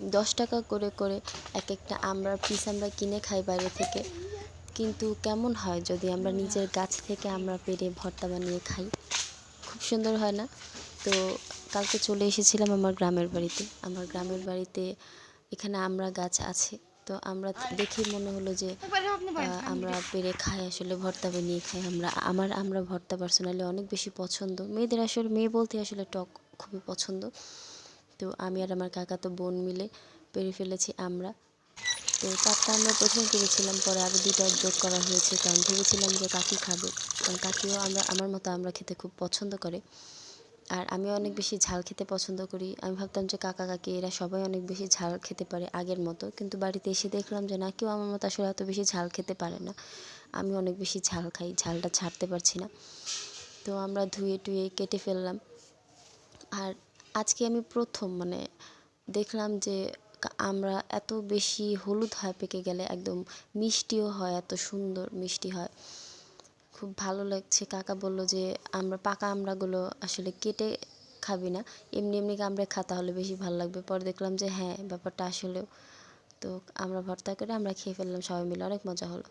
দশ টাকা করে করে এক একটা আমড়ার পিস আমরা কিনে খাই বাইরে থেকে। কিন্তু কেমন হয় যদি আমরা নিজের গাছ থেকে আমরা পেরে ভর্তা বানিয়ে খাই? খুব সুন্দর হয় না? তো কালকে চলে এসেছিলাম আমার গ্রামের বাড়িতে। আমার গ্রামের বাড়িতে এখানে আমরা গাছ আছে। তো আমরা দেখে মনে হলো যে আমরা পেরে খাই, আসলে ভর্তা বানিয়ে খাই। আমরা, আমার আমরা ভর্তা পার্সোনালি অনেক বেশি পছন্দ। মেয়েদের আসলে, মেয়ে বলতে আসলে টক খুবই পছন্দ। তো আমি আর আমার কাকা তো বোন মিলে পেরে ফেলেছি আমরা। তো চারটা আমরা প্রথমে পেরেছিলাম পরে আরও দুইটা যোগ করা হয়েছে, কারণ ভেবেছিলাম যে কাকি খাবে। কারণ কাকিও আমরা, আমার মতো আমরা খেতে খুব পছন্দ করে। আর আমি অনেক বেশি ঝাল খেতে পছন্দ করি। আমি ভাবতাম যে কাকা কাকি এরা সবাই অনেক বেশি ঝাল খেতে পারে আগের মতো। কিন্তু বাড়িতে এসে দেখলাম যে না, কেউ আমার মতো আসলে এত বেশি ঝাল খেতে পারে না। আমি অনেক বেশি ঝাল খাই, ঝালটা ছাড়তে পারছি না। তো আমরা ধুয়ে টুয়ে কেটে ফেললাম। আর আজকে আমি প্রথম মানে দেখলাম যে আমরা এত বেশি হলুদ হয় পেকে গেলে, একদম মিষ্টিও হয়, এত সুন্দর মিষ্টি হয়। খুব ভালো লাগছে, কাকা বলল যে আমরা পাকা আমড়াগুলো আসলে কেটে খাবি না, এমনি এমনি কামড়ে খা, তাহলে বেশি ভালো লাগবে। পরে দেখলাম যে হ্যাঁ ব্যাপারটা আসলেও। তো আমরা ভর্তা করে আমরা খেয়ে ফেললাম, সবাই মিলে অনেক মজা হলো।